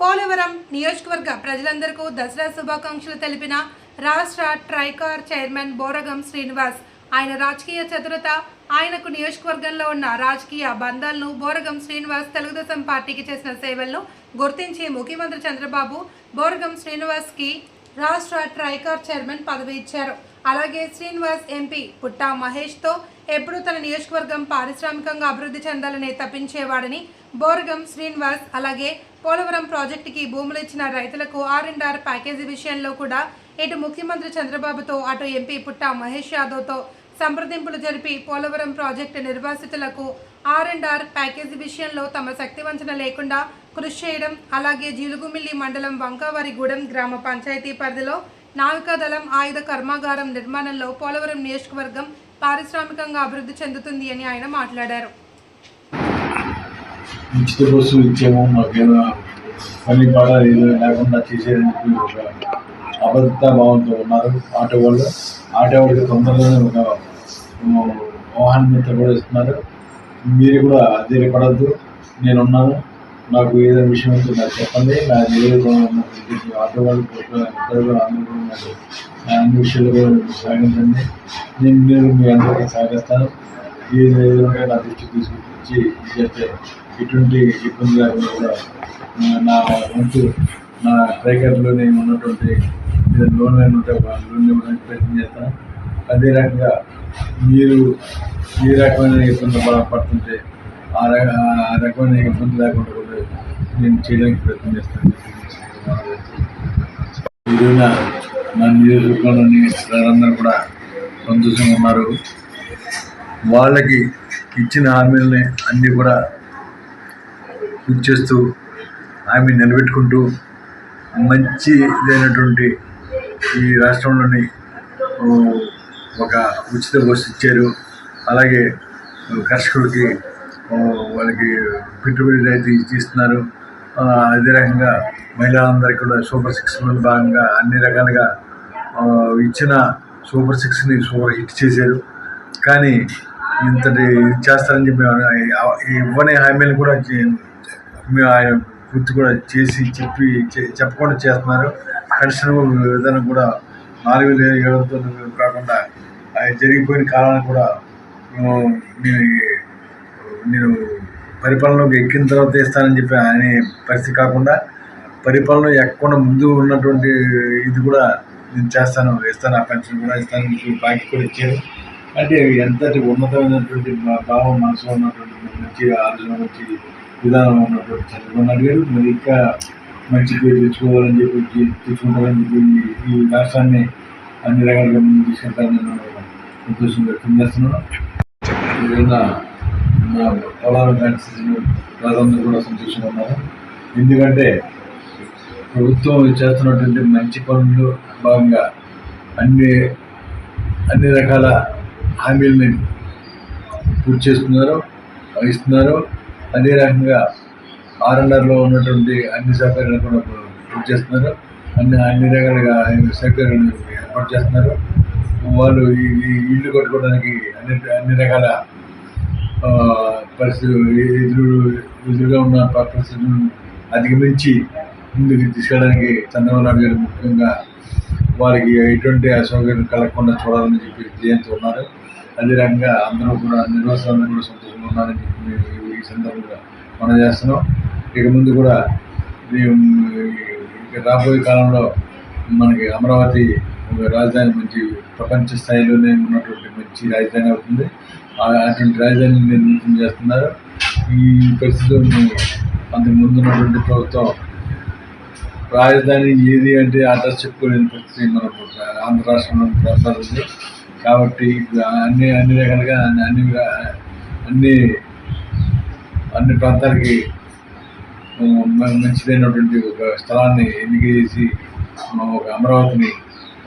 పోలవరం నియోజకవర్గ ప్రజలందరికీ దసరా శుభాకాంక్షలు తెలిపిన రాష్ట్ర ట్రైకార్ చైర్మన్ బోరగం శ్రీనివాస్. ఆయన రాజకీయ చతురత ఆయనకు నియోజకవర్గంలో ఉన్న రాజకీయ బంధాలను బోరగం శ్రీనివాస్ తెలుగుదేశం పార్టీకి చేసిన సేవలను గుర్తించి ముఖ్యమంత్రి చంద్రబాబు బోరగం శ్రీనివాస్కి రాష్ట్ర ట్రైకార్ చైర్మన్ పదవి ఇచ్చారు. అలాగే శ్రీనివాస్ ఎంపీ పుట్టా మహేష్తో ఎప్పుడూ తన నియోజకవర్గం పారిశ్రామికంగా అభివృద్ధి చెందాలని తప్పించేవాడని బోరగం శ్రీనివాస్ అలాగే పోలవరం ప్రాజెక్టుకి భూములు ఇచ్చిన రైతులకు ఆర్ అండ్ ఆర్ ప్యాకేజీ విషయంలో కూడా ఇటు ముఖ్యమంత్రి చంద్రబాబుతో అటు ఎంపీ పుట్టా మహేష్ యాదవ్తో సంప్రదింపులు జరిపి పోలవరం ప్రాజెక్టు నిర్వాసితులకు ఆర్ అండ్ ఆర్ ప్యాకేజీ విషయంలో తమ శక్తివంచన లేకుండా కృషి చేయడం అలాగే జీలుగుమిల్లి మండలం వంకావారిగూడెం గ్రామ పంచాయతీ పరిధిలో నావికాదళం ఆయుధ కర్మాగారం నిర్మాణంలో పోలవరం నియోజకవర్గం పారిశ్రామికంగా అభివృద్ధి చెందుతుంది అని ఆయన మాట్లాడారు. ఉచిత బస్సు ఇచ్చాము మాకేదో పని బాధ లేకుండా చేసేందుకు ఒక అబద్ధ భావంతో ఉన్నారు. ఆటో వాళ్ళు ఆటో వాళ్ళకి తొందరలోనే ఒక వాహనం మీద కూడా ఇస్తున్నారు. మీరు కూడా ధైర్యపడద్దు నేనున్నాను. నాకు ఏదైనా విషయం ఉంటే నాకు చెప్పండి. నా ఆటో వాళ్ళు అందరూ ఉన్నారు. నా అన్ని విషయాలు కూడా సాగించండి నేను మీరు మీ అందరికీ సాగిస్తాను ఏది విధంగా ఉంటే నా దృష్టి తీసుకొచ్చి చేస్తే ఎటువంటి ఇబ్బంది లేకుండా కూడా నా వంతు నా ట్రైకర్లో నేను ఉన్నటువంటి లోన్ ఉంటే ఒక లోన్ ఇవ్వడానికి ప్రయత్నం చేస్తాను. అదే రకంగా మీరు ఏ రకమైన ఇబ్బంది పడ- పడుతుంటే ఆ రక ఆ రకమైన ఇబ్బంది లేకుండా కూడా నేను చేయడానికి ప్రయత్నం చేస్తాను. ఈరోజు మా నియోజకవర్గంలోని ప్రజలందరూ కూడా సంతోషంగా ఉన్నారు. వాళ్ళకి ఇచ్చిన హామీలని అన్నీ కూడా పూర్తి చేస్తూ హామీ నిలబెట్టుకుంటూ మంచి ఇదైనటువంటి ఈ రాష్ట్రంలోని ఒక ఉచిత బస్సు ఇచ్చారు. అలాగే కర్షకుడికి వాళ్ళకి పెట్టుబడి రైతు ఇస్తున్నారు అదే రకంగా మహిళలందరికీ కూడా సూపర్ సిక్స్లో భాగంగా అన్ని రకాలుగా ఇచ్చిన సూపర్ సిక్స్ని సూపర్ హిట్ చేశారు. కానీ ఇంతటి ఇది చేస్తారని చెప్పి ఇవ్వని హామీలు కూడా మేము ఆయన పూర్తి కూడా చేసి చెప్పి చెప్పకుండా చేస్తున్నారు. పెన్షన్ విధానం కూడా నాలుగు వేల ఏడుతో కాకుండా అది జరిగిపోయిన కాలాన్ని కూడా నేను నేను పరిపాలనలోకి ఎక్కిన తర్వాత ఇస్తానని చెప్పి ఆయన పరిస్థితి కాకుండా పరిపాలన ఎక్కకుండా ముందు ఉన్నటువంటి ఇది కూడా నేను చేస్తాను ఇస్తాను ఆ పెన్షన్ కూడా ఇస్తాను చెప్పి కూడా ఇచ్చారు. అంటే ఎంతటి ఉన్నతమైనటువంటి భావం మనసులో ఉన్నటువంటి మంచి ఆలోచన మంచి విధానం ఉన్నటువంటి చంద్రబాబు నాయుడు గారు మరి ఇంకా మంచి పేరు తెచ్చుకోవాలని చెప్పి తీసుకుంటారని తెచ్చుకుంటారని చెప్పి ఈ- రాష్ట్రాన్ని అన్ని రకాలుగా ముందు తీసుకెళ్తారని నేను సంతోషం వ్యక్తం చేస్తున్నాను ఏదైనా నా పొలాల ప్రజలందరూ కూడా సంతోషంగా ఉన్నారు. ఎందుకంటే ప్రభుత్వం చేస్తున్నటువంటి మంచి పనులు భాగంగా అన్ని అన్ని రకాల హామీలని పూర్తి చేస్తున్నారు ఇస్తున్నారు అదే రకంగా ఆర్ఎన్ఆర్లో ఉన్నటువంటి అన్ని సౌకర్యాలు కూడా పూర్తి చేస్తున్నారు. అన్ని అన్ని రకాలుగా సౌకర్యాలు ఏర్పాటు చేస్తున్నారు. వాళ్ళు ఈ ఇల్లు కట్టుకోవడానికి అన్ని అన్ని రకాల పరిస్థితులు ఎదురు ఎదురుగా ఉన్న పరిస్థితులను అధిగమించి ముందుకు తీసుకెళ్ళడానికి చంద్రబాబు నాయుడు గారు ముఖ్యంగా వారికి ఎటువంటి అసౌకర్యం కలగకుండా చూడాలని చెప్పి ధ్యేయంతో ఉన్నారు. అదే రకంగా అందరూ కూడా నిర్వాసాలను కూడా సంతోషంగా ఉన్నారని చెప్పి మేము ఈ సందర్భంగా మనం చేస్తున్నాం. ఇక ముందు కూడా మేము రాబోయే కాలంలో మనకి అమరావతి ఒక రాజధాని మంచి ప్రపంచ స్థాయిలోనే ఉన్నటువంటి మంచి రాజధాని అవుతుంది. అటువంటి రాజధానిని నిర్మితం చేస్తున్నారు. ఈ పరిస్థితిలో అంతకు ముందు ఉన్నటువంటి ప్రభుత్వం రాజధాని ఏది అంటే అడ్రస్ చెప్పుకోలేని పరిస్థితి మనకు ఆంధ్ర రాష్ట్రంలో ప్రసాద్ ఉంది. కాబట్టి అన్ని అన్ని రకాలుగా అన్ని అన్ని అన్ని ప్రాంతాలకి మంచిదైనటువంటి ఒక స్థలాన్ని ఎన్నిక చేసి ఒక అమరావతిని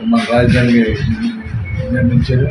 మన రాజధానిగా నిర్మించారు.